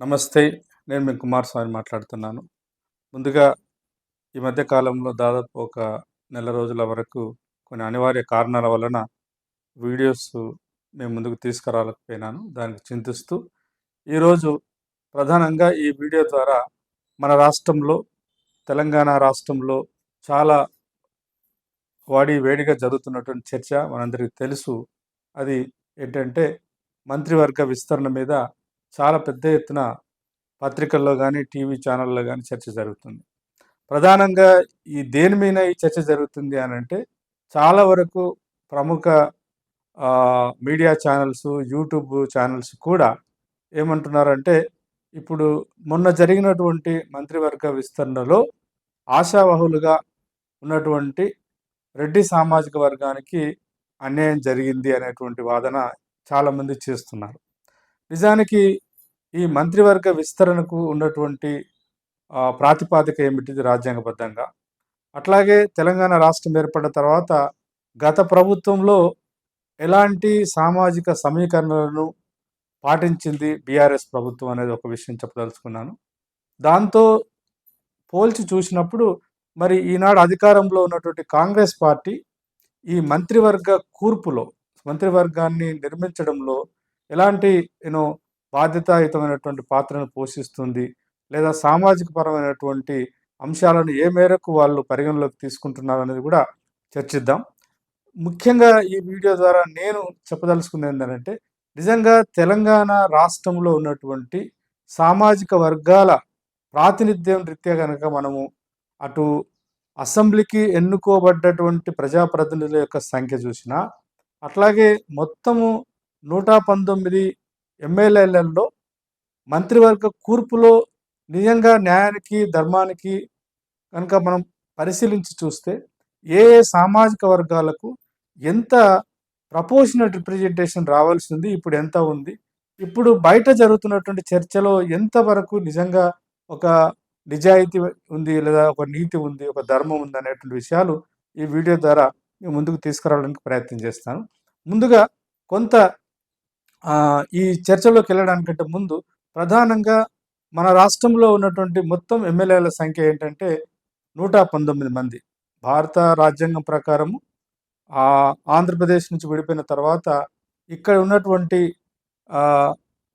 నమస్తే నేను మీ కుమార్ స్వామి మాట్లాడుతున్నాను. ముందుగా ఈ మధ్య కాలంలో దాదాపు ఒక నెల రోజుల వరకు కొన్ని అనివార్య కారణాల వలన వీడియోస్ నేను ముందుకు తీసుకురాలేకపోయినాను. దానికి చింతిస్తూ ఈరోజు ప్రధానంగా ఈ వీడియో ద్వారా మన రాష్ట్రంలో తెలంగాణ రాష్ట్రంలో చాలా వాడి వేడిగా జరుగుతున్నటువంటి చర్చ మనందరికీ తెలుసు. అది ఏంటంటే మంత్రివర్గ విస్తరణ మీద చాలా పెద్ద ఎత్తున పత్రికల్లో కానీ టీవీ ఛానల్లో కానీ చర్చ జరుగుతుంది. ప్రధానంగా ఈ దేని మీద ఈ చర్చ జరుగుతుంది అని అంటే చాలా వరకు ప్రముఖ మీడియా ఛానల్స్ యూట్యూబ్ ఛానల్స్ కూడా ఏమంటున్నారంటే ఇప్పుడు మొన్న జరిగినటువంటి మంత్రివర్గ విస్తరణలో ఆశావహులుగా ఉన్నటువంటి రెడ్డి సామాజిక వర్గానికి అన్యాయం జరిగింది అనేటువంటి వాదన చాలామంది చేస్తున్నారు. నిజానికి ఈ మంత్రివర్గ విస్తరణకు ఉన్నటువంటి ప్రాతిపాదిక ఏమిటిది రాజ్యాంగబద్ధంగా? అట్లాగే తెలంగాణ రాష్ట్రం ఏర్పడిన తర్వాత గత ప్రభుత్వంలో ఎలాంటి సామాజిక సమీకరణలను పాటించింది బీఆర్ఎస్ ప్రభుత్వం అనేది ఒక విషయం చెప్పదలుచుకున్నాను. దాంతో పోల్చి చూసినప్పుడు మరి ఈనాడు అధికారంలో ఉన్నటువంటి కాంగ్రెస్ పార్టీ ఈ మంత్రివర్గ కూర్పులో మంత్రివర్గాన్ని నిర్మించడంలో ఎలాంటి యూనో బాధ్యతాయుతమైనటువంటి పాత్రను పోషిస్తుంది లేదా సామాజిక పరమైనటువంటి అంశాలను ఏ మేరకు వాళ్ళు పరిగణలోకి తీసుకుంటున్నారు అనేది కూడా చర్చిద్దాం. ముఖ్యంగా ఈ వీడియో ద్వారా నేను చెప్పదలుచుకున్నది ఏంటంటే నిజంగా తెలంగాణ రాష్ట్రంలో ఉన్నటువంటి సామాజిక వర్గాల ప్రాతినిధ్యం రీత్యా కనుక మనము అటు అసెంబ్లీకి ఎన్నుకోబడ్డటువంటి ప్రజాప్రతినిధుల యొక్క సంఖ్య చూసినా అట్లాగే మొత్తము నూట పంతొమ్మిది ఎమ్మెల్యేలలో మంత్రివర్గ కూర్పులో నిజంగా న్యాయానికి ధర్మానికి కనుక మనం పరిశీలించి చూస్తే ఏ ఏ సామాజిక వర్గాలకు ఎంత ప్రపోర్షనల్ రిప్రజెంటేషన్ రావాల్సింది ఇప్పుడు ఎంత ఉంది ఇప్పుడు బయట జరుగుతున్నటువంటి చర్చలో ఎంతవరకు నిజంగా ఒక నిజాయితీ ఉంది లేదా ఒక నీతి ఉంది ఒక ధర్మం ఉంది అనేటువంటి విషయాలు ఈ వీడియో ద్వారా మీ ముందుకు తీసుకురావడానికి ప్రయత్నం చేస్తాను. ముందుగా కొంత ఈ చర్చలోకి వెళ్ళడానికంటే ముందు ప్రధానంగా మన రాష్ట్రంలో ఉన్నటువంటి మొత్తం ఎమ్మెల్యేల సంఖ్య ఏంటంటే నూట పంతొమ్మిది మంది. భారత రాజ్యాంగం ప్రకారము ఆంధ్రప్రదేశ్ నుంచి విడిపోయిన తర్వాత ఇక్కడ ఉన్నటువంటి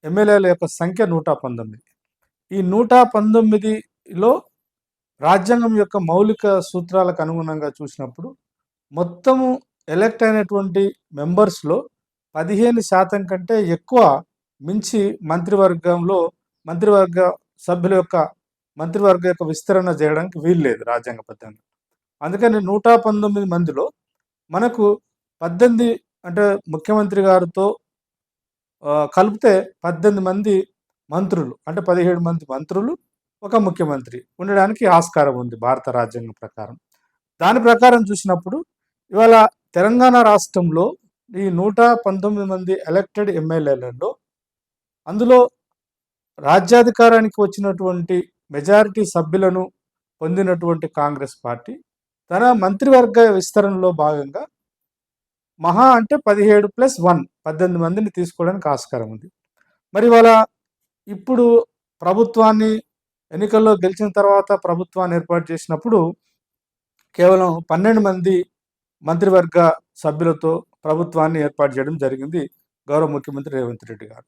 ఎమ్మెల్యేల యొక్క సంఖ్య నూట పంతొమ్మిది. ఈ నూట పంతొమ్మిదిలో రాజ్యాంగం యొక్క మౌలిక సూత్రాలకు అనుగుణంగా చూసినప్పుడు మొత్తము ఎలక్ట్ అయినటువంటి మెంబర్స్లో పదిహేను శాతం కంటే ఎక్కువ మించి మంత్రివర్గంలో మంత్రివర్గ సభ్యుల యొక్క మంత్రివర్గ యొక్క విస్తరణ చేయడానికి వీలు లేదు రాజ్యాంగబద్ధంగా అందుకని నూట పంతొమ్మిది మందిలో మనకు పద్దెనిమిది అంటే ముఖ్యమంత్రి గారితో కలిపితే పద్దెనిమిది మంది మంత్రులు అంటే పదిహేడు మంది మంత్రులు ఒక ముఖ్యమంత్రి ఉండడానికి ఆస్కారం ఉంది భారత రాజ్యాంగం ప్రకారం. దాని ప్రకారం చూసినప్పుడు ఇవాళ తెలంగాణ రాష్ట్రంలో ఈ నూట పంతొమ్మిది మంది ఎలక్టెడ్ ఎమ్మెల్యేలలో అందులో రాజ్యాధికారానికి వచ్చినటువంటి మెజారిటీ సభ్యులను పొందినటువంటి కాంగ్రెస్ పార్టీ. తన మంత్రివర్గ విస్తరణలో భాగంగా మహా అంటే పదిహేడు ప్లస్ వన్ పద్దెనిమిది మందిని తీసుకోవడానికి ఆస్కారం ఉంది. మరి వాళ్ళ ఇప్పుడు ప్రభుత్వాన్ని ఎన్నికల్లో గెలిచిన తర్వాత ప్రభుత్వాన్ని ఏర్పాటు చేసినప్పుడు కేవలం పన్నెండు మంది మంత్రివర్గ సభ్యులతో ప్రభుత్వాన్ని ఏర్పాటు చేయడం జరిగింది గౌరవ ముఖ్యమంత్రి రేవంత్ రెడ్డి గారు.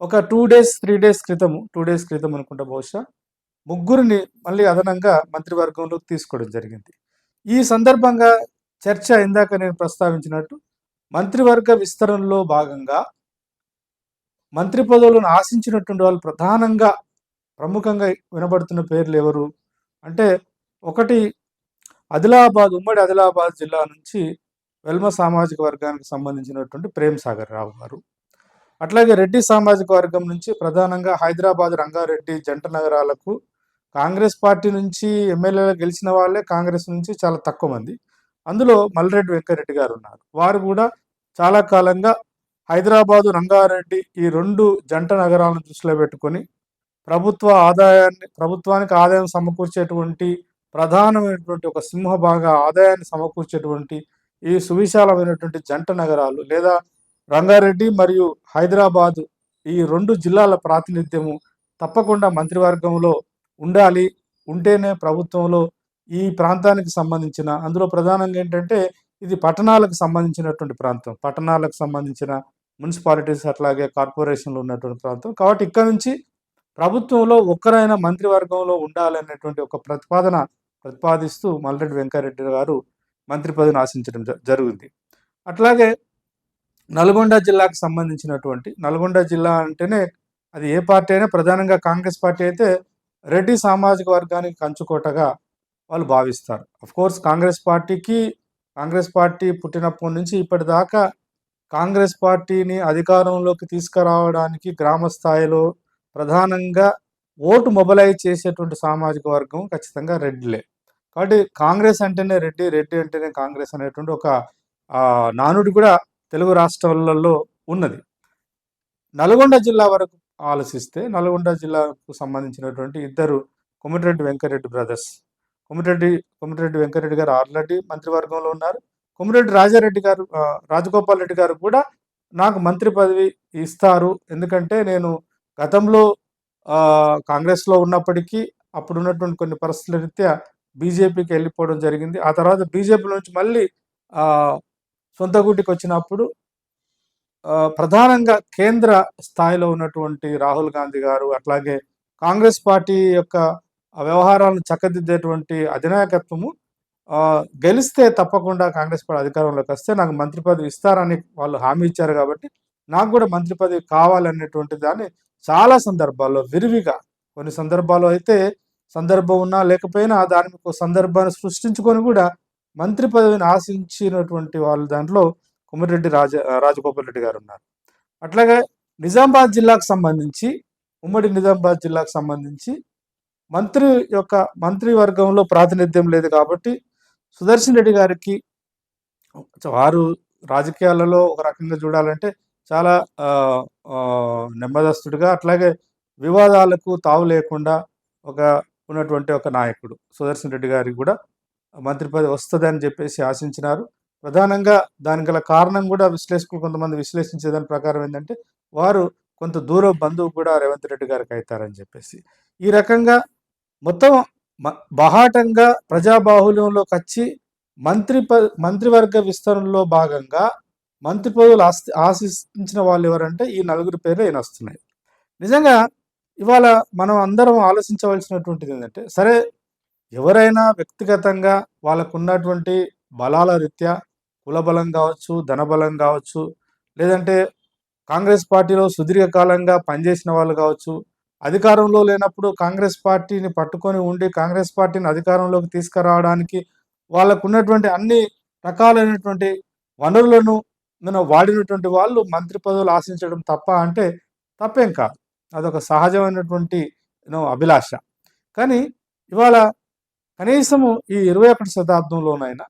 ఒక టూ డేస్ త్రీ డేస్ క్రితం టూ డేస్ క్రితం అనుకుంటా బహుశా ముగ్గురిని మళ్ళీ అదనంగా మంత్రివర్గంలోకి తీసుకోవడం జరిగింది. ఈ సందర్భంగా చర్చ ఇందాక నేను ప్రస్తావించినట్టు మంత్రివర్గ విస్తరణలో భాగంగా మంత్రి పదవులను ఆశించినటువంటి వాళ్ళు ప్రధానంగా ప్రముఖంగా వినబడుతున్న పేర్లు ఎవరు? అంటే ఒకటి ఆదిలాబాద్ ఉమ్మడి ఆదిలాబాద్ జిల్లా నుంచి వెల్మ సామాజిక వర్గానికి సంబంధించినటువంటి ప్రేమ్ సాగర్ రావు గారు. అట్లాగే రెడ్డి సామాజిక వర్గం నుంచి ప్రధానంగా హైదరాబాద్ రంగారెడ్డి జంట నగరాలకు కాంగ్రెస్ పార్టీ నుంచి ఎమ్మెల్యేలు గెలిచిన వాళ్ళే కాంగ్రెస్ నుంచి చాలా తక్కువ మంది. అందులో మల్రెడ్డి వెంకరెడ్డి గారు ఉన్నారు. వారు కూడా చాలా కాలంగా హైదరాబాదు రంగారెడ్డి ఈ రెండు జంట నగరాలను దృష్టిలో పెట్టుకొని ప్రభుత్వ ఆదాయాన్ని ప్రభుత్వానికి ఆదాయం సమకూర్చేటువంటి ప్రధానమైనటువంటి ఒక సింహభాగ ఆదాయాన్ని సమకూర్చేటువంటి ఈ సువిశాలమైనటువంటి జంట నగరాలు లేదా రంగారెడ్డి మరియు హైదరాబాద్ ఈ రెండు జిల్లాల ప్రాతినిధ్యము తప్పకుండా మంత్రివర్గంలో ఉండాలి. ఉంటేనే ప్రభుత్వంలో ఈ ప్రాంతానికి సంబంధించిన అందులో ప్రధానంగా ఏంటంటే ఇది పట్టణాలకు సంబంధించినటువంటి ప్రాంతం. పట్టణాలకు సంబంధించిన మున్సిపాలిటీస్ అట్లాగే కార్పొరేషన్లు ఉన్నటువంటి ప్రాంతం. కాబట్టి ఇక్కడ నుంచి ప్రభుత్వంలో ఒక్కరైనా మంత్రివర్గంలో ఉండాలనేటువంటి ఒక ప్రతిపాదన ప్రతిపాదిస్తూ మల్రెడ్డి వెంకారెడ్డి గారు మంత్రి పదవిని ఆశించడం జరిగింది అట్లాగే నల్గొండ జిల్లాకు సంబంధించినటువంటి నల్గొండ జిల్లా అంటేనే అది ఏ పార్టీ అయినా ప్రధానంగా కాంగ్రెస్ పార్టీ అయితే రెడ్డి సామాజిక వర్గానికి కంచుకోటగా వాళ్ళు భావిస్తారు. కోర్స్ కాంగ్రెస్ పార్టీకి కాంగ్రెస్ పార్టీ పుట్టినప్పటి నుంచి ఇప్పటిదాకా కాంగ్రెస్ పార్టీని అధికారంలోకి తీసుకురావడానికి గ్రామ స్థాయిలో ప్రధానంగా ఓటు మొబలైజ్ చేసేటువంటి సామాజిక వర్గం ఖచ్చితంగా రెడ్డిలే. కాబట్టి కాంగ్రెస్ అంటేనే రెడ్డి రెడ్డి అంటేనే కాంగ్రెస్ అనేటువంటి ఒక నానుడి కూడా తెలుగు రాష్ట్రాలలో ఉన్నది. నల్గొండ జిల్లా వరకు ఆలోచిస్తే నల్గొండ జిల్లాకు సంబంధించినటువంటి ఇద్దరు కొమిటిరెడ్డి వెంకరెడ్డి బ్రదర్స్. కొమిటిరెడ్డి కొమిటిరెడ్డి వెంకరెడ్డి గారు ఆల్రెడీ మంత్రివర్గంలో ఉన్నారు. కొమిరెడ్డి రాజారెడ్డి గారు రాజగోపాల్ రెడ్డి గారు కూడా నాకు మంత్రి పదవి ఇస్తారు. ఎందుకంటే నేను గతంలో కాంగ్రెస్లో ఉన్నప్పటికీ అప్పుడు ఉన్నటువంటి కొన్ని పరిస్థితుల రీత్యా బీజేపీకి వెళ్ళిపోవడం జరిగింది. ఆ తర్వాత బీజేపీ నుంచి మళ్ళీ సొంత గూటికి వచ్చినప్పుడు ప్రధానంగా కేంద్ర స్థాయిలో ఉన్నటువంటి రాహుల్ గాంధీ గారు అట్లాగే కాంగ్రెస్ పార్టీ యొక్క వ్యవహారాలను చక్కదిద్దేటువంటి అధినాయకత్వము గెలిస్తే తప్పకుండా కాంగ్రెస్ పార్టీ అధికారంలోకి వస్తే నాకు మంత్రి పదవి ఇస్తారని వాళ్ళు హామీ ఇచ్చారు కాబట్టి నాకు కూడా మంత్రి పదవి కావాలనేటువంటి దాన్ని చాలా సందర్భాల్లో విరివిగా కొన్ని సందర్భాల్లో అయితే సందర్భం ఉన్నా లేకపోయినా దాని సందర్భాన్ని సృష్టించుకొని కూడా మంత్రి పదవిని ఆశించినటువంటి వాళ్ళు దాంట్లో కుమ్మిరెడ్డి రాజ రాజగోపాల్ రెడ్డి గారు ఉన్నారు. అట్లాగే నిజామాబాద్ జిల్లాకు సంబంధించి ఉమ్మడి నిజామాబాద్ జిల్లాకు సంబంధించి మంత్రి యొక్క మంత్రివర్గంలో ప్రాతినిధ్యం లేదు కాబట్టి సుదర్శన్ రెడ్డి గారికి వారు రాజకీయాలలో ఒక రకంగా చూడాలంటే చాలా నెమ్మదస్తుడిగా అట్లాగే వివాదాలకు తావు లేకుండా ఒక ఉన్నటువంటి ఒక నాయకుడు. సుదర్శన్ రెడ్డి గారికి కూడా మంత్రి పదవి వస్తుందని చెప్పేసి ఆశించినారు. ప్రధానంగా దానికి గల కారణం కూడా విశ్లేషకులు కొంతమంది విశ్లేషించే దాని ప్రకారం ఏంటంటే వారు కొంత దూర బంధువు కూడా రేవంత్ రెడ్డి గారికి అవుతారని చెప్పేసి. ఈ రకంగా మొత్తం బహాటంగా ప్రజాబాహుల్యంలోకి వచ్చి మంత్రి ప మంత్రివర్గ విస్తరణలో భాగంగా మంత్రి పదవులు ఆస్తి ఆశించిన వాళ్ళు ఎవరంటే ఈ నలుగురు పేర్లు ఈయన వస్తున్నాయి. నిజంగా ఇవాళ మనం అందరం ఆలోచించవలసినటువంటిది ఏంటంటే సరే ఎవరైనా వ్యక్తిగతంగా వాళ్ళకు ఉన్నటువంటి బలాల రీత్యా కులబలం కావచ్చు ధనబలం కావచ్చు లేదంటే కాంగ్రెస్ పార్టీలో సుదీర్ఘకాలంగా పనిచేసిన వాళ్ళు కావచ్చు అధికారంలో లేనప్పుడు కాంగ్రెస్ పార్టీని పట్టుకొని ఉండి కాంగ్రెస్ పార్టీని అధికారంలోకి తీసుకురావడానికి వాళ్ళకు ఉన్నటువంటి అన్ని రకాలైనటువంటి వనరులను మనం వాడినటువంటి వాళ్ళు మంత్రి పదవులు ఆశించడం తప్ప అంటే తప్పేం కాదు. అదొక సహజమైనటువంటి అభిలాష. కానీ ఇవాళ కనీసము ఈ ఇరవై ఒకటి శతాబ్దంలోనైనా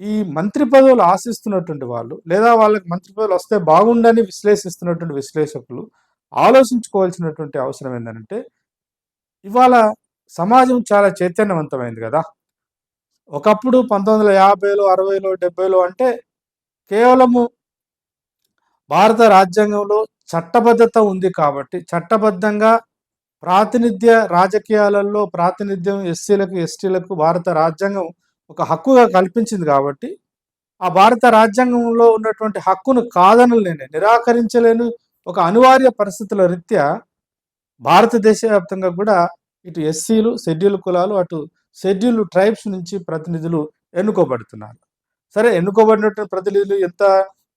ఈ మంత్రి పదవులు ఆశిస్తున్నటువంటి వాళ్ళు లేదా వాళ్ళకి మంత్రి పదవులు వస్తే బాగుండని విశ్లేషిస్తున్నటువంటి విశ్లేషకులు ఆలోచించుకోవాల్సినటువంటి అవసరం ఏంటంటే ఇవాళ సమాజం చాలా చైతన్యవంతమైంది కదా. ఒకప్పుడు పంతొమ్మిది వందల యాభైలో అరవైలో డెబ్బైలో అంటే కేవలము భారత రాజ్యాంగంలో చట్టబద్ధత ఉంది కాబట్టి చట్టబద్ధంగా ప్రాతినిధ్య రాజకీయాలలో ప్రాతినిధ్యం ఎస్సీలకు ఎస్టీలకు భారత రాజ్యాంగం ఒక హక్కుగా కల్పించింది కాబట్టి ఆ భారత రాజ్యాంగంలో ఉన్నటువంటి హక్కును కాదనలేను నిరాకరించలేని ఒక అనివార్య పరిస్థితుల రీత్యా భారతదేశ వ్యాప్తంగా కూడా ఇటు ఎస్సీలు షెడ్యూల్ కులాలు అటు షెడ్యూల్ ట్రైబ్స్ నుంచి ప్రతినిధులు ఎన్నుకోబడుతున్నారు. సరే ఎన్నుకోబడినటువంటి ప్రతినిధులు ఎంత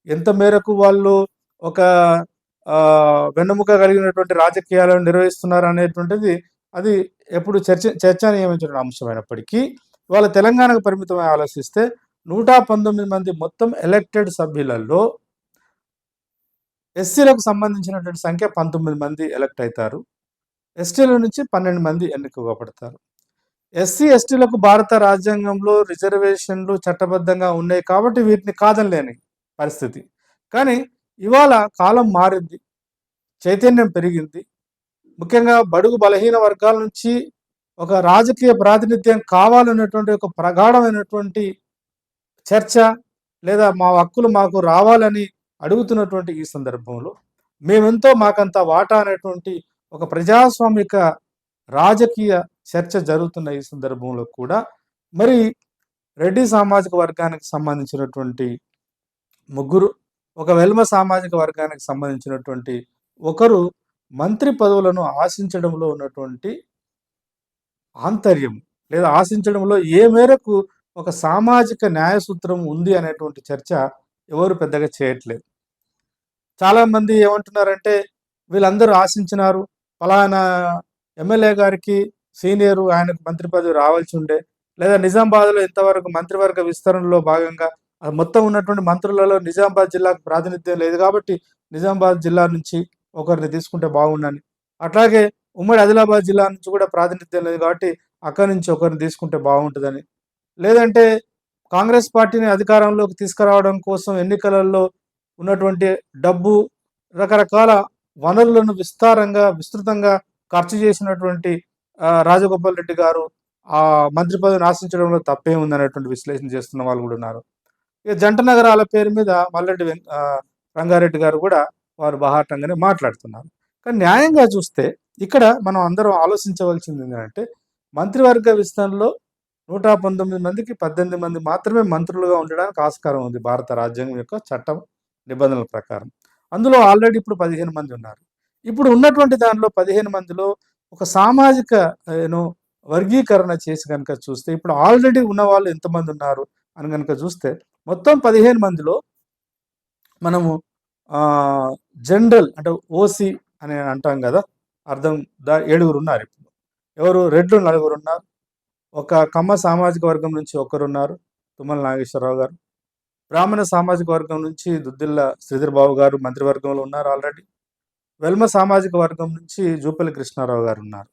ఎంత మేరకు వాళ్ళు ఒక వెన్నెముక కలిగినటువంటి రాజకీయాలను నిర్వహిస్తున్నారు అనేటువంటిది అది ఎప్పుడు చర్చ చర్చనీయమైన అంశమైనప్పటికీ వాళ్ళ తెలంగాణకు పరిమితమై ఆలోచిస్తే నూట పంతొమ్మిది మంది మొత్తం ఎలక్టెడ్ సభ్యులలో ఎస్సీలకు సంబంధించినటువంటి సంఖ్య పంతొమ్మిది మంది ఎలక్ట్ అవుతారు. ఎస్టీల నుంచి పన్నెండు మంది ఎన్నికబడతారు ఎస్సీ ఎస్టీలకు భారత రాజ్యాంగంలో రిజర్వేషన్లు చట్టబద్ధంగా ఉన్నాయి కాబట్టి వీటిని కాదనలేని పరిస్థితి. కానీ ఇవాళ కాలం మారింది చైతన్యం పెరిగింది. ముఖ్యంగా బడుగు బలహీన వర్గాల నుంచి ఒక రాజకీయ ప్రాతినిధ్యం కావాలన్నటువంటి ఒక ప్రగాఢమైనటువంటి చర్చ లేదా మా హక్కులు మాకు రావాలని అడుగుతున్నటువంటి ఈ సందర్భంలో మేమెంతో మాకంత వాటా అనేటువంటి ఒక ప్రజాస్వామిక రాజకీయ చర్చ జరుగుతున్న ఈ సందర్భంలో కూడా మరి రెడ్డి సామాజిక వర్గానికి సంబంధించినటువంటి ముగ్గురు ఒక వెల్మ సామాజిక వర్గానికి సంబంధించినటువంటి ఒకరు మంత్రి పదవులను ఆశించడంలో ఉన్నటువంటి ఆంతర్యం లేదా ఆశించడంలో ఏ మేరకు ఒక సామాజిక న్యాయ సూత్రం ఉంది అనేటువంటి చర్చ ఎవరు పెద్దగా చేయట్లేదు. చాలామంది ఏమంటున్నారంటే వీళ్ళందరూ ఆశించినారు ఫలానా ఎమ్మెల్యే గారికి సీనియరు ఆయనకు మంత్రి పదవి రావాల్సి ఉండే లేదా నిజామాబాద్లో ఇంతవరకు మంత్రివర్గ విస్తరణలో భాగంగా మొత్తం ఉన్నటువంటి మంత్రులలో నిజామాబాద్ జిల్లాకు ప్రాతినిధ్యం లేదు కాబట్టి నిజామాబాద్ జిల్లా నుంచి ఒకరిని తీసుకుంటే బాగుండని. అట్లాగే ఉమ్మడి ఆదిలాబాద్ జిల్లా నుంచి కూడా ప్రాతినిధ్యం లేదు కాబట్టి అక్కడి నుంచి ఒకరిని తీసుకుంటే బాగుంటుందని. లేదంటే కాంగ్రెస్ పార్టీని అధికారంలోకి తీసుకురావడం కోసం ఎన్నికలలో ఉన్నటువంటి డబ్బు రకరకాల వనరులను విస్తారంగా విస్తృతంగా ఖర్చు చేసినటువంటి రాజగోపాల్ రెడ్డి గారు ఆ మంత్రి పదవిని ఆశించడంలో తప్పే ఉందనేటువంటి విశ్లేషణ చేస్తున్న వాళ్ళు కూడా ఉన్నారు. ఇక జంట నగరాల పేరు మీద మల్లెడ్డి రంగారెడ్డి గారు కూడా వారు బహాటంగానే మాట్లాడుతున్నారు. కానీ న్యాయంగా చూస్తే ఇక్కడ మనం అందరం ఆలోచించవలసింది ఏంటంటే మంత్రివర్గ విస్తరణలో నూట పంతొమ్మిది మందికి పద్దెనిమిది మంది మాత్రమే మంత్రులుగా ఉండడానికి ఆస్కారం ఉంది భారత రాజ్యాంగం యొక్క చట్టం నిబంధనల ప్రకారం. అందులో ఆల్రెడీ ఇప్పుడు పదిహేను మంది ఉన్నారు. ఇప్పుడు ఉన్నటువంటి దానిలో పదిహేను మందిలో ఒక సామాజిక ఏనో వర్గీకరణ చేసి కనుక చూస్తే ఇప్పుడు ఆల్రెడీ ఉన్న వాళ్ళు ఎంతమంది ఉన్నారు అని కనుక చూస్తే మొత్తం పదిహేను మందిలో మనము జనరల్ అంటే ఓసి అని అంటాం కదా అర్థం దా ఏడుగురు ఉన్నారు ఇప్పుడు. ఎవరు? రెడ్లు నలుగురు ఉన్నారు. ఒక కమ్మ సామాజిక వర్గం నుంచి ఒకరున్నారు తుమ్మల నాగేశ్వరరావు గారు. బ్రాహ్మణ సామాజిక వర్గం నుంచి దుద్దిల్ల శ్రీధర్ బాబు గారు మంత్రివర్గంలో ఉన్నారు ఆల్రెడీ. వెల్మ సామాజిక వర్గం నుంచి జూపల్లి కృష్ణారావు గారు ఉన్నారు.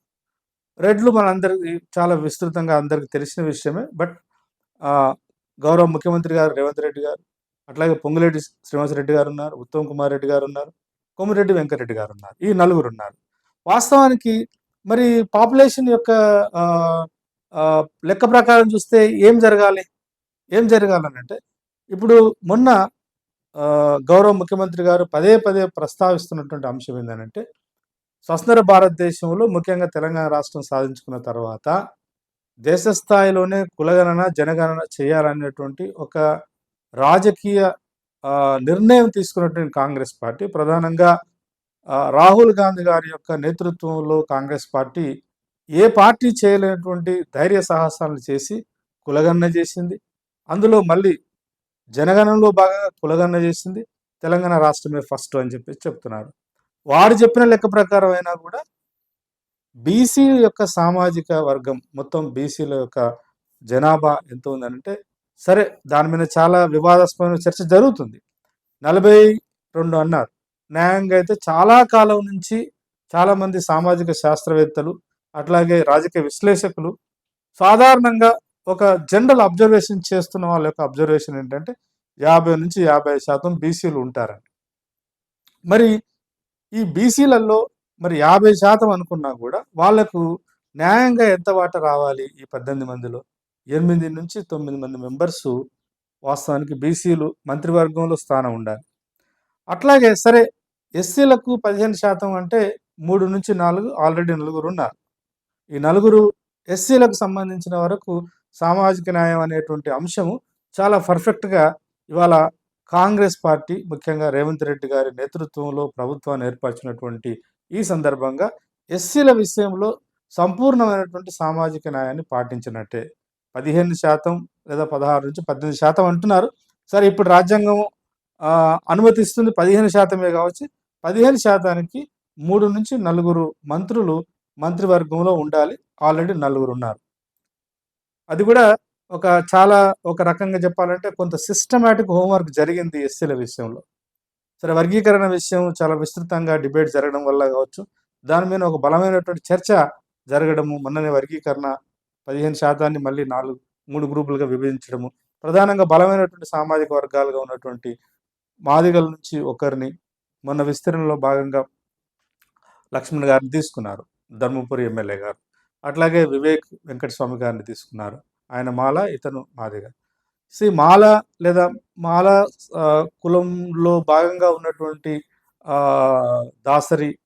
రెడ్లు మనందరికీ చాలా విస్తృతంగా అందరికి తెలిసిన విషయమే బట్ గౌరవ ముఖ్యమంత్రి గారు రేవంత్ రెడ్డి గారు అట్లాగే పొంగులేటి శ్రీనివాసరెడ్డి గారు ఉన్నారు ఉత్తమ్ కుమార్ రెడ్డి గారు ఉన్నారు కొమ్మిరెడ్డి వెంకరెడ్డి గారు ఉన్నారు ఈ నలుగురు ఉన్నారు. వాస్తవానికి మరి పాపులేషన్ యొక్క లెక్క ప్రకారం చూస్తే ఏం జరగాలి? ఏం జరగాలనంటే ఇప్పుడు మొన్న గౌరవ ముఖ్యమంత్రి గారు పదే పదే ప్రస్తావిస్తున్నటువంటి అంశం ఏంటంటే స్వతంత్ర భారతదేశంలో ముఖ్యంగా తెలంగాణ రాష్ట్రం సాధించుకున్న తర్వాత దేశ స్థాయిలోనే కులగణన జనగణన చేయాలనేటువంటి ఒక రాజకీయ నిర్ణయం తీసుకున్నటువంటి కాంగ్రెస్ పార్టీ. ప్రధానంగా రాహుల్ గాంధీ గారి యొక్క నేతృత్వంలో కాంగ్రెస్ పార్టీ ఏ పార్టీ చేయలేనటువంటి ధైర్య సాహసాలను చేసి కులగణన చేసింది. అందులో మళ్ళీ జనగణనలో బాగా కులగణన చేసింది. తెలంగాణ రాష్ట్రమే ఫస్ట్ అని చెప్పేసి చెప్తున్నారు. వారు చెప్పిన లెక్క ప్రకారం అయినా కూడా బీసీ యొక్క సామాజిక వర్గం మొత్తం బీసీల యొక్క జనాభా ఎంత ఉందంటే సరే దాని మీద చాలా వివాదాస్పదమైన చర్చ జరుగుతుంది. నలభై రెండు అన్నారు. న్యాయంగా అయితే చాలా కాలం నుంచి చాలామంది సామాజిక శాస్త్రవేత్తలు అట్లాగే రాజకీయ విశ్లేషకులు సాధారణంగా ఒక జనరల్ అబ్జర్వేషన్ చేస్తున్న వాళ్ళ యొక్క అబ్జర్వేషన్ ఏంటంటే యాభై నుంచి యాభై శాతం బీసీలు ఉంటారని మరి ఈ బీసీలలో మరి యాభై శాతం అనుకున్నా కూడా వాళ్ళకు న్యాయంగా ఎంత వాట రావాలి ఈ పద్దెనిమిది మందిలో? ఎనిమిది నుంచి తొమ్మిది మంది మెంబర్స్ వాస్తవానికి బీసీలు మంత్రివర్గంలో స్థానం ఉండాలి. అట్లాగే సరే ఎస్సీలకు పదిహేను శాతం అంటే మూడు నుంచి నాలుగు ఆల్రెడీ నలుగురు ఉన్నారు. ఈ నలుగురు ఎస్సీలకు సంబంధించిన వరకు సామాజిక న్యాయం అనేటువంటి అంశము చాలా పర్ఫెక్ట్గా ఇవాళ కాంగ్రెస్ పార్టీ ముఖ్యంగా రేవంత్ రెడ్డి గారి నేతృత్వంలో ప్రభుత్వాన్ని ఏర్పరిచినటువంటి ఈ సందర్భంగా ఎస్సీల విషయంలో సంపూర్ణమైనటువంటి సామాజిక న్యాయాన్ని పాటించినట్టే. పదిహేను శాతం లేదా పదహారు నుంచి పద్దెనిమిది శాతం అంటున్నారు. సరే ఇప్పుడు రాజ్యాంగం అనుమతిస్తుంది పదిహేను శాతమే కావచ్చు. పదిహేను శాతానికి మూడు నుంచి నలుగురు మంత్రులు మంత్రివర్గంలో ఉండాలి. ఆల్రెడీ నలుగురు ఉన్నారు. అది కూడా ఒక చాలా ఒక రకంగా చెప్పాలంటే కొంత సిస్టమేటిక్ హోంవర్క్ జరిగింది ఎస్సీల విషయంలో. సరే వర్గీకరణ విషయం చాలా విస్తృతంగా డిబేట్ జరగడం వల్ల కావచ్చు. దాని మీద ఒక బలమైనటువంటి చర్చ జరగడము మొన్ననే వర్గీకరణ పదిహేను శాతాన్ని మళ్ళీ నాలుగు మూడు గ్రూపులుగా విభజించడము ప్రధానంగా బలమైనటువంటి సామాజిక వర్గాలుగా ఉన్నటువంటి మాదిగల నుంచి ఒకరిని మొన్న విస్తరణలో భాగంగా లక్ష్మణ్ గారిని తీసుకున్నారు ధర్మపురి ఎమ్మెల్యే గారు. అట్లాగే వివేక్ వెంకటస్వామి గారిని తీసుకున్నారు. ఆయన మాల ఇతను మాదిగ. సి మాల లేదా మాల కులంలో భాగంగా ఉన్నటువంటి దాసరి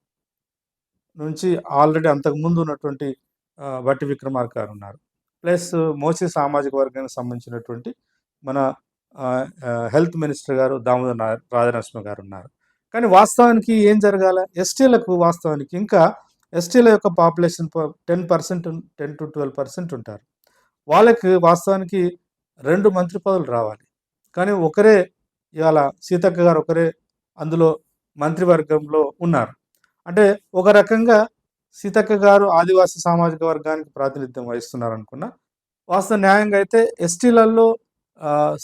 నుంచి ఆల్రెడీ అంతకుముందు ఉన్నటువంటి వట్టి విక్రమార్క గారు ఉన్నారు. ప్లస్ మోసీ సామాజిక వర్గానికి సంబంధించినటువంటి మన హెల్త్ మినిస్టర్ గారు దామోదర్ నా- రాజనరసింహ గారు ఉన్నారు. కానీ వాస్తవానికి ఏం జరగాల? ఎస్టీలకు వాస్తవానికి ఇంకా ఎస్టీల యొక్క population ten percent ten to twelve percent ఉంటారు. వాళ్ళకి వాస్తవానికి రెండు మంత్రి పదవులు రావాలి. కానీ ఒకరే ఇవాళ సీతక్క గారు ఒకరే అందులో మంత్రివర్గంలో ఉన్నారు. అంటే ఒక రకంగా సీతక్క గారు ఆదివాసీ సామాజిక వర్గానికి ప్రాతినిధ్యం వహిస్తున్నారు అనుకున్నా వాస్తవ న్యాయంగా అయితే ఎస్టీలలో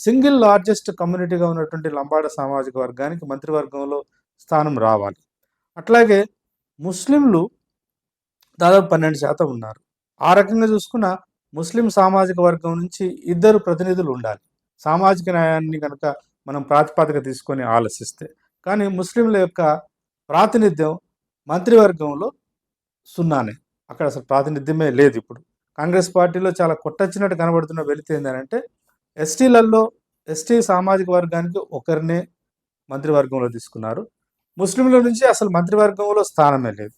సింగిల్ లార్జెస్ట్ కమ్యూనిటీగా ఉన్నటువంటి లంబాడ సామాజిక వర్గానికి మంత్రివర్గంలో స్థానం రావాలి. అట్లాగే ముస్లింలు దాదాపు పన్నెండు శాతం ఉన్నారు. ఆ రకంగా చూసుకున్న ముస్లిం సామాజిక వర్గం నుంచి ఇద్దరు ప్రతినిధులు ఉండాలి. సామాజిక న్యాయాన్ని కనుక మనం ప్రాతిపదిక తీసుకొని ఆలోచిస్తే. కానీ ముస్లింల యొక్క ప్రాతినిధ్యం మంత్రివర్గంలో సున్నానే. అక్కడ అసలు ప్రాతినిధ్యమే లేదు ఇప్పుడు. కాంగ్రెస్ పార్టీలో చాలా కొట్టొచ్చినట్టు కనబడుతున్న వెళితే ఏంటంటే ఎస్టీలలో ఎస్టీ సామాజిక వర్గానికి ఒకరినే మంత్రివర్గంలో తీసుకున్నారు. ముస్లింల నుంచి అసలు మంత్రివర్గంలో స్థానమే లేదు.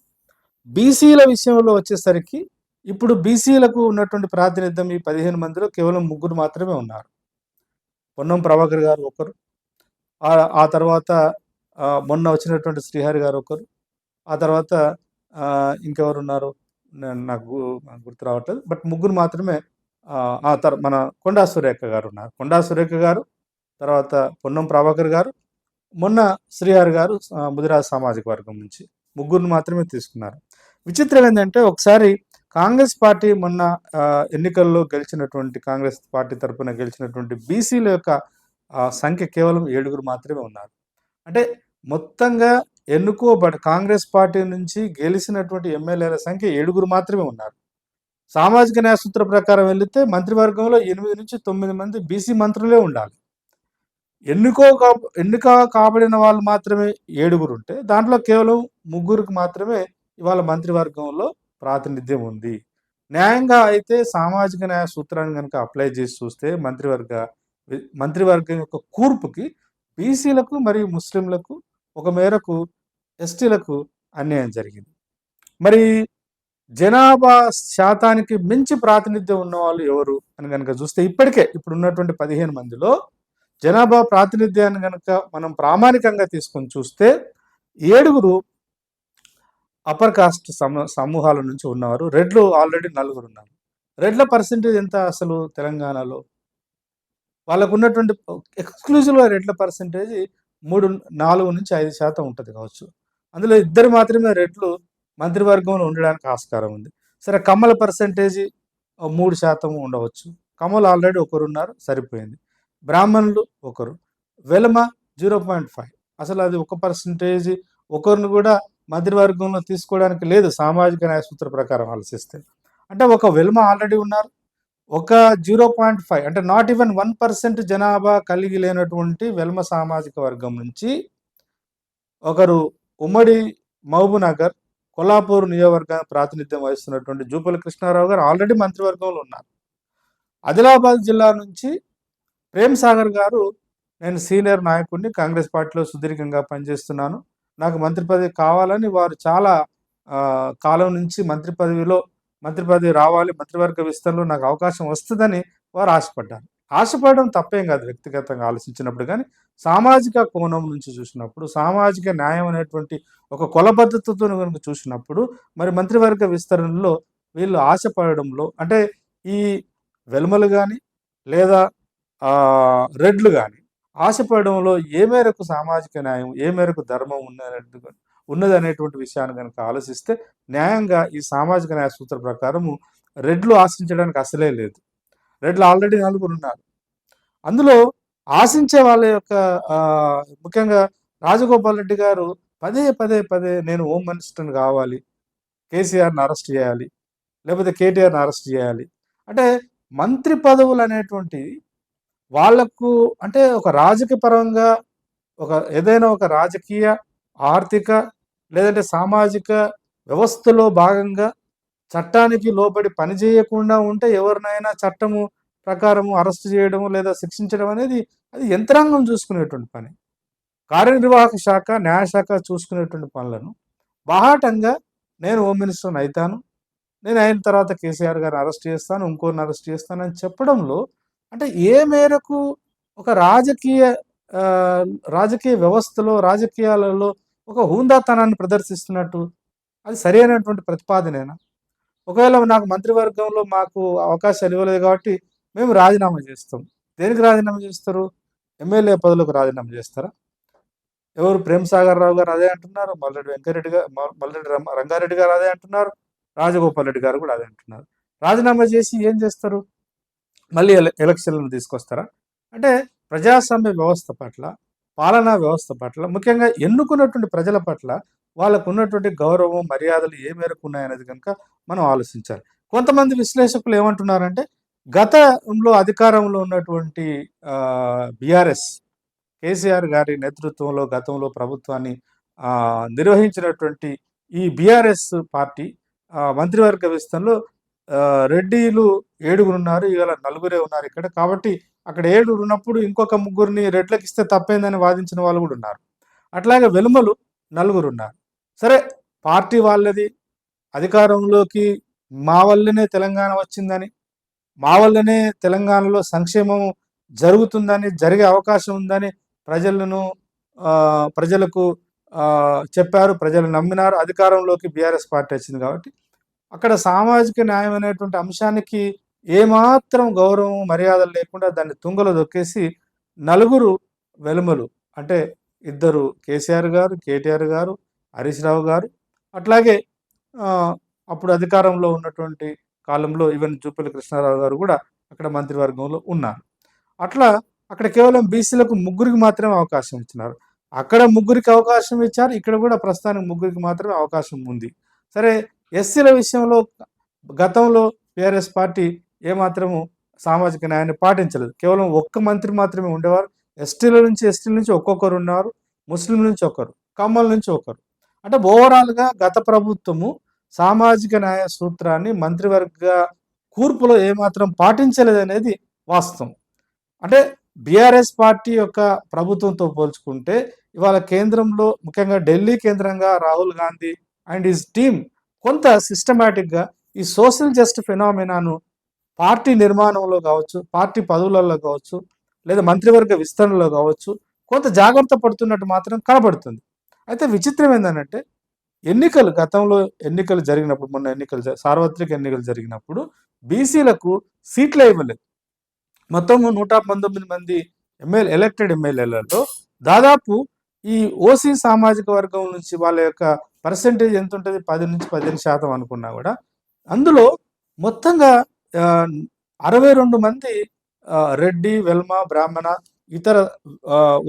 బీసీల విషయంలో వచ్చేసరికి ఇప్పుడు బీసీలకు ఉన్నటువంటి ప్రాతినిధ్యం ఈ పదిహేను మందిలో కేవలం ముగ్గురు మాత్రమే ఉన్నారు. పొన్నం ప్రభాకర్ గారు ఒకరు ఆ- తర్వాత మొన్న వచ్చినటువంటి శ్రీహరి గారు ఒకరు ఆ తర్వాత ఇంకెవరు ఉన్నారు నాకు నాకు గుర్తు రావట్లేదు. బట్ ముగ్గురు మాత్రమే ఆ, తర్ మన కొండా సురేఖ గారు ఉన్నారు. కొండా సురేఖ గారు తర్వాత పొన్నం ప్రభాకర్ గారు మొన్న శ్రీహరి గారు ముదిరాజ్ సామాజిక వర్గం నుంచి ముగ్గురిని మాత్రమే తీసుకున్నారు. విచిత్రం ఏంటంటే ఒకసారి కాంగ్రెస్ పార్టీ మొన్న ఎన్నికల్లో గెలిచినటువంటి కాంగ్రెస్ పార్టీ తరపున గెలిచినటువంటి బీసీల యొక్క సంఖ్య కేవలం ఏడుగురు మాత్రమే ఉన్నారు. అంటే మొత్తంగా ఎన్నుకోబడి కాంగ్రెస్ పార్టీ నుంచి గెలిచినటువంటి ఎమ్మెల్యేల సంఖ్య ఏడుగురు మాత్రమే ఉన్నారు. సామాజిక న్యాయ సూత్ర ప్రకారం వెళితే మంత్రివర్గంలో ఎనిమిది నుంచి తొమ్మిది మంది బీసీ మంత్రులే ఉండాలి. ఎన్నుకో కా- ఎన్నిక కాబడిన వాళ్ళు మాత్రమే ఏడుగురు ఉంటే దాంట్లో కేవలం ముగ్గురికి మాత్రమే ఇవాళ మంత్రివర్గంలో ప్రాతినిధ్యం ఉంది. న్యాయంగా అయితే సామాజిక న్యాయ సూత్రాన్ని కనుక అప్లై చేసి చూస్తే మంత్రివర్గ మంత్రివర్గం యొక్క కూర్పుకి బీసీలకు మరియు ముస్లింలకు ఒక మేరకు ఎస్టీలకు అన్యాయం జరిగింది. మరి జనాభా శాతానికి మించి ప్రాతినిధ్యం ఉన్న వాళ్ళు ఎవరు అని కనుక చూస్తే ఇప్పటికే ఇప్పుడు ఉన్నటువంటి పదిహేను మందిలో జనాభా ప్రాతినిధ్యాన్ని కనుక మనం ప్రామాణికంగా తీసుకొని చూస్తే ఏడుగురు అప్పర్ కాస్ట్ సమ సమూహాల నుంచి ఉన్నవారు రెడ్లు ఆల్రెడీ నలుగురు ఉన్నారు. రెడ్ల పర్సెంటేజ్ ఎంత అసలు తెలంగాణలో? వాళ్ళకు ఉన్నటువంటి ఎక్స్క్లూజివ్గా రెడ్ల పర్సెంటేజ్ మూడు నాలుగు నుంచి ఐదు శాతం ఉంటుంది కావచ్చు. అందులో ఇద్దరు మాత్రమే రెడ్లు మంత్రివర్గంలో ఉండడానికి ఆస్కారం ఉంది. సరే కమ్మల పర్సెంటేజ్ మూడు శాతం ఉండవచ్చు. కమ్మలు ఆల్రెడీ ఒకరు ఉన్నారు సరిపోయింది. బ్రాహ్మణులు ఒకరు. వెలమ జీరో పాయింట్ ఫైవ్ అసలు అది ఒక పర్సెంటేజ్ ఒకరిని కూడా మంత్రివర్గంలో తీసుకోవడానికి లేదు. సామాజిక న్యాయ సూత్ర ప్రకారం ఆలోచిస్తే అంటే ఒక వెల్మ ఆల్రెడీ ఉన్నారు. ఒక జీరో పాయింట్ ఫైవ్ అంటే నాట్ ఈవెన్ వన్ పర్సెంట్ జనాభా కలిగి లేనటువంటి వెల్మ సామాజిక వర్గం నుంచి ఒకరు ఉమ్మడి మహబూబ్నగర్ కొల్లాపూర్ నియోజకవర్గ ప్రాతినిధ్యం వహిస్తున్నటువంటి జూపల కృష్ణారావు గారు ఆల్రెడీ మంత్రివర్గంలో ఉన్నారు. ఆదిలాబాద్ జిల్లా నుంచి ప్రేమ్ సాగర్ గారు నేను సీనియర్ నాయకుడిని కాంగ్రెస్ పార్టీలో సుదీర్ఘంగా పనిచేస్తున్నాను. నాకు మంత్రి పదవి కావాలని వారు చాలా కాలం నుంచి మంత్రి పదవిలో మంత్రి పదవి రావాలి మంత్రివర్గ విస్తరణలో నాకు అవకాశం వస్తుందని వారు ఆశపడ్డారు. ఆశపడడం తప్పేం కాదు వ్యక్తిగతంగా ఆలోచించినప్పుడు కానీ సామాజిక కోణం నుంచి చూసినప్పుడు సామాజిక న్యాయం అనేటువంటి ఒక కొలబద్ధతతో కనుక చూసినప్పుడు మరి మంత్రివర్గ విస్తరణలో వీళ్ళు ఆశపడడంలో అంటే ఈ వెలుమలు కానీ లేదా రెడ్లు కానీ ఆశపడడంలో ఏ మేరకు సామాజిక న్యాయం ఏ మేరకు ధర్మం ఉన్నది ఉన్నది అనేటువంటి విషయాన్ని కనుక ఆలోచిస్తే న్యాయంగా ఈ సామాజిక న్యాయ సూత్ర ప్రకారము రెడ్లు ఆశించడానికి అసలే లేదు. రెడ్లు ఆల్రెడీ నలుగురు ఉన్నారు. అందులో ఆశించే వాళ్ళ యొక్క ముఖ్యంగా రాజగోపాల్ రెడ్డి గారు పదే పదే పదే నేను హోమ్ మినిస్టర్ని కావాలి కేసీఆర్ని అరెస్ట్ చేయాలి లేకపోతే కేటీఆర్ని అరెస్ట్ చేయాలి. అంటే మంత్రి పదవులు అనేటువంటి వాళ్ళకు అంటే ఒక రాజకీయ పరంగా ఒక ఏదైనా ఒక రాజకీయ ఆర్థిక లేదంటే సామాజిక వ్యవస్థలో భాగంగా చట్టానికి లోబడి పని చేయకుండా ఉంటే ఎవరినైనా చట్టము ప్రకారము అరెస్ట్ చేయడము లేదా శిక్షించడం అనేది అది యంత్రాంగం చూసుకునేటువంటి పని. కార్యనిర్వాహక శాఖ న్యాయశాఖ చూసుకునేటువంటి పనులను. బాహాటంగా నేను హోమ్ మినిస్టర్ని అవుతాను నేను అయిన తర్వాత కేసీఆర్ గారిని అరెస్ట్ చేస్తాను ఇంకోరిని అరెస్ట్ చేస్తాను అని చెప్పడంలో అంటే ఏ మేరకు ఒక రాజకీయ రాజకీయ వ్యవస్థలో రాజకీయాలలో ఒక హూందాతనాన్ని ప్రదర్శిస్తున్నట్టు అది సరైనటువంటి ప్రతిపాదనేనా? ఒకవేళ నాకు మంత్రివర్గంలో మాకు అవకాశాలు ఇవ్వలేదు కాబట్టి మేము రాజీనామా చేస్తాం. దేనికి రాజీనామా చేస్తారు? ఎమ్మెల్యే పదవులకు రాజీనామా చేస్తారా? ఎవరు ప్రేమ్ సాగర్ రావు గారు అదే అంటున్నారు మల్లెడ్డి వెంకరెడ్డి గారు మల్లెడ్డి రంగారెడ్డి గారు అదే అంటున్నారు రాజగోపాల్ రెడ్డి గారు కూడా అదే అంటున్నారు. రాజీనామా చేసి ఏం చేస్తారు? మళ్ళీ ఎలక్షన్లను తీసుకొస్తారా? అంటే ప్రజాస్వామ్య వ్యవస్థ పట్ల పాలనా వ్యవస్థ పట్ల ముఖ్యంగా ఎన్నుకున్నటువంటి ప్రజల పట్ల వాళ్ళకు ఉన్నటువంటి గౌరవం మర్యాదలు ఏ మేరకు ఉన్నాయనేది కనుక మనం ఆలోచించాలి. కొంతమంది విశ్లేషకులు ఏమంటున్నారంటే గతంలో అధికారంలో ఉన్నటువంటి బీఆర్ఎస్ కేసీఆర్ గారి నేతృత్వంలో గతంలో ప్రభుత్వాన్ని నిర్వహించినటువంటి ఈ బీఆర్ఎస్ పార్టీ మంత్రివర్గ విస్తరణలో రెడ్డిలు ఏడుగురు ఉన్నారు ఇవాళ నలుగురే ఉన్నారు ఇక్కడ. కాబట్టి అక్కడ ఏడుగురు ఉన్నప్పుడు ఇంకొక ముగ్గురిని రెడ్లకు ఇస్తే తప్పేందని వాదించిన వాళ్ళు కూడా ఉన్నారు. అట్లాగే వెలుమలు నలుగురు ఉన్నారు. సరే పార్టీ వాళ్ళది అధికారంలోకి మా వల్లనే తెలంగాణ వచ్చిందని మా వల్లనే తెలంగాణలో సంక్షేమం జరుగుతుందని జరిగే అవకాశం ఉందని ప్రజలను ప్రజలకు చెప్పారు ప్రజలు నమ్మినారు. అధికారంలోకి బీఆర్ఎస్ పార్టీ వచ్చింది కాబట్టి అక్కడ సామాజిక న్యాయం అనేటువంటి అంశానికి ఏమాత్రం గౌరవం మర్యాదలు లేకుండా దాన్ని తుంగలో దొక్కేసి నలుగురు వెలుమలు అంటే ఇద్దరు కేసీఆర్ గారు కేటీఆర్ గారు హరీష్ రావు గారు అట్లాగే అప్పుడు అధికారంలో ఉన్నటువంటి కాలంలో ఈవెన్ జూపల్లి కృష్ణారావు గారు కూడా అక్కడ మంత్రివర్గంలో ఉన్నారు. అట్లా అక్కడ కేవలం బీసీలకు ముగ్గురికి మాత్రమే అవకాశం ఇచ్చినారు. అక్కడ ముగ్గురికి అవకాశం ఇచ్చారు ఇక్కడ కూడా ప్రస్తుతానికి ముగ్గురికి మాత్రమే అవకాశం ఉంది. సరే ఎస్సీల విషయంలో గతంలో టీఆర్ఎస్ పార్టీ ఏమాత్రము సామాజిక న్యాయాన్ని పాటించలేదు. కేవలం ఒక్క మంత్రి మాత్రమే ఉండేవారు. ఎస్టీల నుంచి ఎస్టీల నుంచి ఒక్కొక్కరు ఉన్నారు. ముస్లిం నుంచి ఒకరు కమ్మల నుంచి ఒకరు అంటే ఓవరాల్గా గత ప్రభుత్వము సామాజిక న్యాయ సూత్రాన్ని మంత్రివర్గ కూర్పులో ఏమాత్రం పాటించలేదు అనేది వాస్తవం. అంటే బీఆర్ఎస్ పార్టీ యొక్క ప్రభుత్వంతో పోల్చుకుంటే ఇవాళ కేంద్రంలో ముఖ్యంగా ఢిల్లీ కేంద్రంగా Rahul Gandhi and his team కొంత సిస్టమేటిక్గా ఈ సోషల్ జస్ట్ ఫినామినాను పార్టీ నిర్మాణంలో కావచ్చు పార్టీ పదవులలో కావచ్చు లేదా మంత్రివర్గ విస్తరణలో కావచ్చు కొంత జాగ్రత్త పడుతున్నట్టు మాత్రం కనబడుతుంది. అయితే విచిత్రం ఏంటంటే ఎన్నికలు గతంలో ఎన్నికలు జరిగినప్పుడు మొన్న ఎన్నికలు సార్వత్రిక ఎన్నికలు జరిగినప్పుడు బీసీలకు సీట్లు ఇవ్వలేదు. మొత్తం నూట పంతొమ్మిది మంది ఎమ్మెల్యే ఎలక్టెడ్ ఎమ్మెల్యేలలో దాదాపు ఈ ఓసీ సామాజిక వర్గం నుంచి వాళ్ళ యొక్క పర్సంటేజ్ ఎంత ఉంటుంది పది నుంచి పదిహేను శాతం అనుకున్నా కూడా. అందులో మొత్తంగా అరవై రెండు మంది రెడ్డి వెల్మ బ్రాహ్మణ ఇతర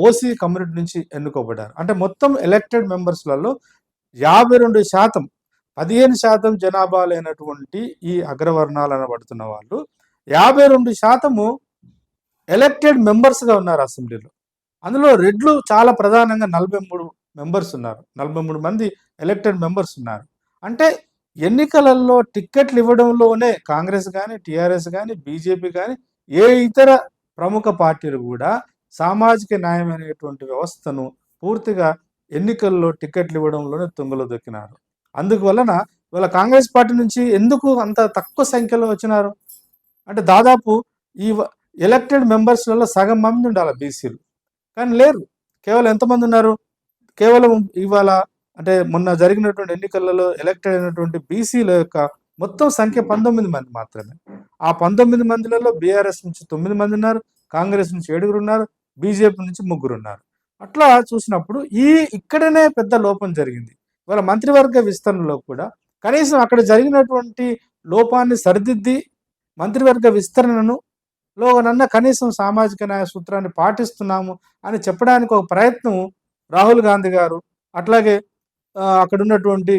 ఓసీ కమ్యూనిటీ నుంచి ఎన్నుకోబడ్డారు. అంటే మొత్తం ఎలక్టెడ్ మెంబర్స్లలో యాభై రెండు శాతం పదిహేను శాతం జనాభా లేనటువంటి ఈ అగ్రవర్ణాలు అనబడుతున్న వాళ్ళు యాభై రెండు శాతము ఎలక్టెడ్ మెంబర్స్గా ఉన్నారు అసెంబ్లీలో. అందులో రెడ్లు చాలా ప్రధానంగా నలభై మూడు మెంబర్స్ ఉన్నారు. నలభై మూడు మంది ఎలక్టెడ్ మెంబర్స్ ఉన్నారు. అంటే ఎన్నికలలో టిక్కెట్లు ఇవ్వడంలోనే కాంగ్రెస్ కానీ టీఆర్ఎస్ కానీ బీజేపీ కానీ ఏ ఇతర ప్రముఖ పార్టీలు కూడా సామాజిక న్యాయం అనేటువంటి వ్యవస్థను పూర్తిగా ఎన్నికల్లో టికెట్లు ఇవ్వడంలోనే తుంగలో దొక్కినారు. అందువలన ఇవాళ కాంగ్రెస్ పార్టీ నుంచి ఎందుకు అంత తక్కువ సంఖ్యలో వచ్చినారు? అంటే దాదాపు ఈ ఎలక్టెడ్ మెంబర్స్లలో సగం మంది ఉండాలి బీసీలు. కానీ లేరు. కేవలం ఎంతమంది ఉన్నారు? కేవలం ఇవాళ అంటే మొన్న జరిగినటువంటి ఎన్నికలలో ఎలక్టెడ్ అయినటువంటి బీసీల యొక్క మొత్తం సంఖ్య పంతొమ్మిది మంది మాత్రమే. ఆ పంతొమ్మిది మందిలలో బీఆర్ఎస్ నుంచి తొమ్మిది మంది ఉన్నారు కాంగ్రెస్ నుంచి ఏడుగురు ఉన్నారు బీజేపీ నుంచి ముగ్గురు ఉన్నారు. అట్లా చూసినప్పుడు ఈ ఇక్కడనే పెద్ద లోపం జరిగింది. ఇవాళ మంత్రివర్గ విస్తరణలో కూడా కనీసం అక్కడ జరిగినటువంటి లోపాన్ని సరిదిద్ది మంత్రివర్గ విస్తరణను లోనన్న కనీసం సామాజిక న్యాయ సూత్రాన్ని పాటిస్తున్నాము అని చెప్పడానికి ఒక ప్రయత్నం రాహుల్ గాంధీ గారు అట్లాగే అక్కడ ఉన్నటువంటి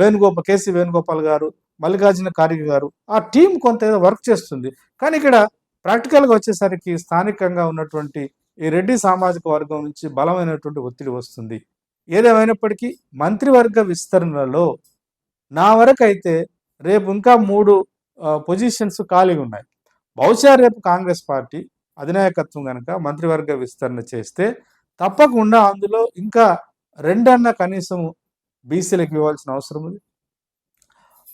వేణుగోపాల్ కేసీ వేణుగోపాల్ గారు మల్లికార్జున ఖార్గే గారు ఆ టీం కొంత ఏదో వర్క్ చేస్తుంది. కానీ ఇక్కడ ప్రాక్టికల్గా వచ్చేసరికి స్థానికంగా ఉన్నటువంటి ఈ రెడ్డి సామాజిక వర్గం నుంచి బలమైనటువంటి ఒత్తిడి వస్తుంది. ఏదేమైనప్పటికీ మంత్రివర్గ విస్తరణలో నా వరకు అయితే రేపు ఇంకా మూడు పొజిషన్స్ ఖాళీగా ఉన్నాయి. బహుశా రేపు కాంగ్రెస్ పార్టీ అధినాయకత్వం కనుక మంత్రివర్గ విస్తరణ చేస్తే తప్పకుండా అందులో ఇంకా రెండన్న కనీసం బీసీలకు ఇవ్వాల్సిన అవసరం ఉంది.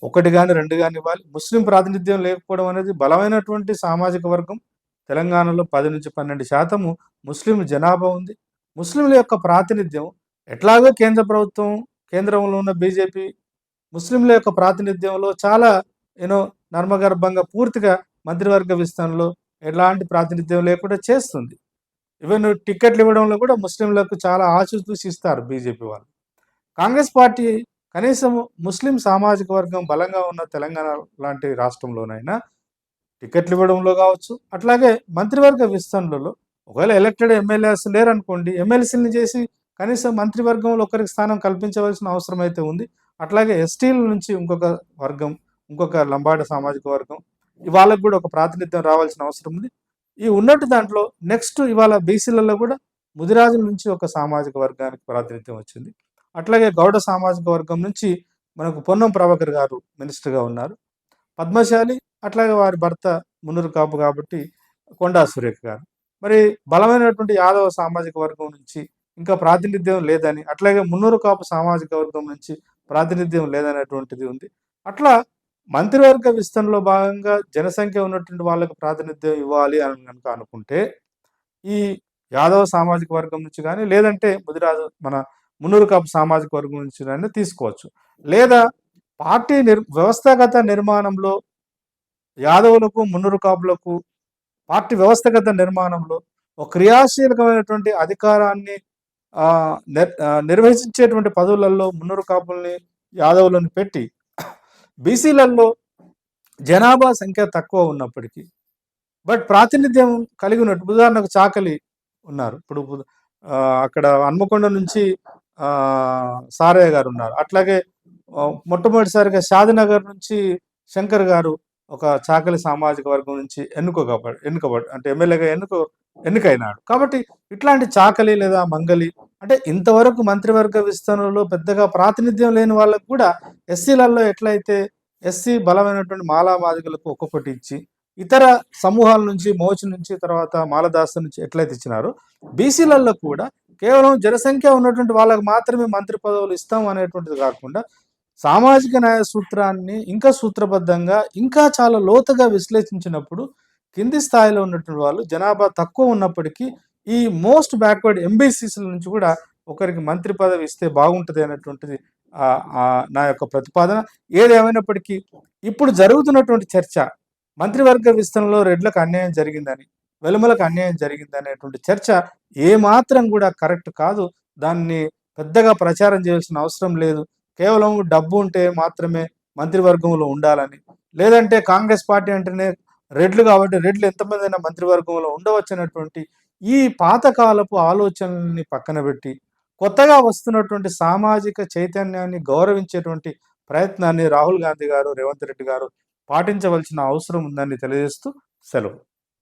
ఒకటి కానీ రెండు కానీ ఇవ్వాలి. ముస్లిం ప్రాతినిధ్యం లేకపోవడం అనేది బలమైనటువంటి సామాజిక వర్గం. తెలంగాణలో పది నుంచి పన్నెండు శాతము ముస్లిం జనాభా ఉంది. ముస్లింల యొక్క ప్రాతినిధ్యం ఎట్లాగో కేంద్ర ప్రభుత్వం కేంద్రంలో ఉన్న బీజేపీ ముస్లింల యొక్క ప్రాతినిధ్యంలో చాలా ఏనో నర్మగర్భంగా పూర్తిగా మంత్రివర్గ విస్తరణలో ఎలాంటి ప్రాతినిధ్యం లేకుండా చేస్తుంది. ఈవెన్ టికెట్లు ఇవ్వడంలో కూడా ముస్లింలకు చాలా ఆశిస్తూసి ఇస్తారు బీజేపీ వాళ్ళు. కాంగ్రెస్ పార్టీ కనీసం ముస్లిం సామాజిక వర్గం బలంగా ఉన్న తెలంగాణ లాంటి రాష్ట్రంలోనైనా టికెట్లు ఇవ్వడంలో కావచ్చు అట్లాగే మంత్రివర్గ విస్తరణలో ఒకవేళ ఎలక్టెడ్ ఎమ్మెల్యేస్ లేరనుకోండి ఎమ్మెల్సీని చేసి కనీసం మంత్రివర్గంలో ఒకరికి స్థానం కల్పించవలసిన అవసరం అయితే ఉంది. అట్లాగే ఎస్టీల నుంచి ఇంకొక వర్గం ఇంకొక లంబాడ సామాజిక వర్గం వాళ్ళకు కూడా ఒక ప్రాతినిధ్యం రావాల్సిన అవసరం ఉంది. ఈ ఉన్నట్టు దాంట్లో నెక్స్ట్ ఇవాళ బీసీలలో కూడా ముదిరాజుల నుంచి ఒక సామాజిక వర్గానికి ప్రాతినిధ్యం వచ్చింది. అట్లాగే గౌడ సామాజిక వర్గం నుంచి మనకు పొన్నం ప్రభాకర్ గారు మినిస్టర్గా ఉన్నారు. పద్మశాలి అట్లాగే వారి భర్త మున్నూరు కాపు కాబట్టి కొండా సురేఖ గారు. మరి బలమైనటువంటి యాదవ సామాజిక వర్గం నుంచి ఇంకా ప్రాతినిధ్యం లేదని అట్లాగే మున్నూరు కాపు సామాజిక వర్గం నుంచి ప్రాతినిధ్యం లేదనేటువంటిది ఉంది. అట్లా మంత్రివర్గ విస్తరణలో భాగంగా జనసంఖ్య ఉన్నటువంటి వాళ్ళకి ప్రాతినిధ్యం ఇవ్వాలి అని కనుక అనుకుంటే ఈ యాదవ సామాజిక వర్గం నుంచి కానీ లేదంటే ముదిరాజు మన మున్నూరు కాపు సామాజిక వర్గం నుంచి కానీ తీసుకోవచ్చు. లేదా పార్టీ నిర్ వ్యవస్థాగత నిర్మాణంలో యాదవులకు మున్నూరు కాపులకు పార్టీ వ్యవస్థగత నిర్మాణంలో ఒక క్రియాశీలకమైనటువంటి అధికారాన్ని నిర్వహించేటువంటి పదవులలో మున్నూరు కాపుల్ని యాదవులను పెట్టి బీసీలలో జనాభా సంఖ్య తక్కువ ఉన్నప్పటికీ బట్ ప్రాతినిధ్యం కలిగి ఉన్నట్టు ఉదాహరణకు చాకలి ఉన్నారు. ఇప్పుడు అక్కడ హన్మకొండ నుంచి సారయ్య గారు ఉన్నారు. అట్లాగే మొట్టమొదటిసారిగా షాదినగర్ నుంచి శంకర్ గారు ఒక చాకలి సామాజిక వర్గం నుంచి ఎన్నుకోబడి ఎన్నుకోబడి అంటే ఎమ్మెల్యేగా ఎన్నుకో ఎన్నికైనాడు. కాబట్టి ఇట్లాంటి చాకలి లేదా మంగలి అంటే ఇంతవరకు మంత్రివర్గ విస్తరణలో పెద్దగా ప్రాతినిధ్యం లేని వాళ్ళకు కూడా ఎస్సీలలో ఎట్లయితే ఎస్సీ బలమైనటువంటి మాలా మాదిగలకు ఒక్కొక్కటి ఇచ్చి ఇతర సమూహాల నుంచి మోచి నుంచి తర్వాత మాలదాస్ నుంచి ఎట్లయితే ఇచ్చినారో బీసీలలో కూడా కేవలం జనసంఖ్య ఉన్నటువంటి వాళ్ళకు మాత్రమే మంత్రి పదవులు ఇస్తాం అనేటువంటిది కాకుండా సామాజిక న్యాయ సూత్రాన్ని ఇంకా సూత్రబద్ధంగా ఇంకా చాలా లోతుగా విశ్లేషించినప్పుడు కింది స్థాయిలో ఉన్నటువంటి వాళ్ళు జనాభా తక్కువ ఉన్నప్పటికీ ఈ మోస్ట్ బ్యాక్వర్డ్ ఎంబీసీసీల నుంచి కూడా ఒకరికి మంత్రి పదవి ఇస్తే బాగుంటుంది అనేటువంటిది నా యొక్క ప్రతిపాదన. ఏదేమైనప్పటికీ ఇప్పుడు జరుగుతున్నటువంటి చర్చ మంత్రివర్గ విస్తరణలో రెడ్లకు అన్యాయం జరిగిందని వెలుమలకు అన్యాయం జరిగింది అనేటువంటి చర్చ ఏమాత్రం కూడా కరెక్ట్ కాదు. దాన్ని పెద్దగా ప్రచారం చేయాల్సిన అవసరం లేదు. కేవలం డబ్బు ఉంటే మాత్రమే మంత్రివర్గంలో ఉండాలని. లేదంటే కాంగ్రెస్ పార్టీ అంటేనే రెడ్లు కాబట్టి రెడ్లు ఎంతమంది అయినా మంత్రివర్గంలో ఉండవచ్చు అనేటువంటి ఈ పాతకాలపు ఆలోచనల్ని పక్కన పెట్టి కొత్తగా వస్తున్నటువంటి సామాజిక చైతన్యాన్ని గౌరవించేటువంటి ప్రయత్నాన్ని రాహుల్ గాంధీ గారు రేవంత్ రెడ్డి గారు పాటించవలసిన అవసరం ఉందని తెలియజేస్తూ సెలవు.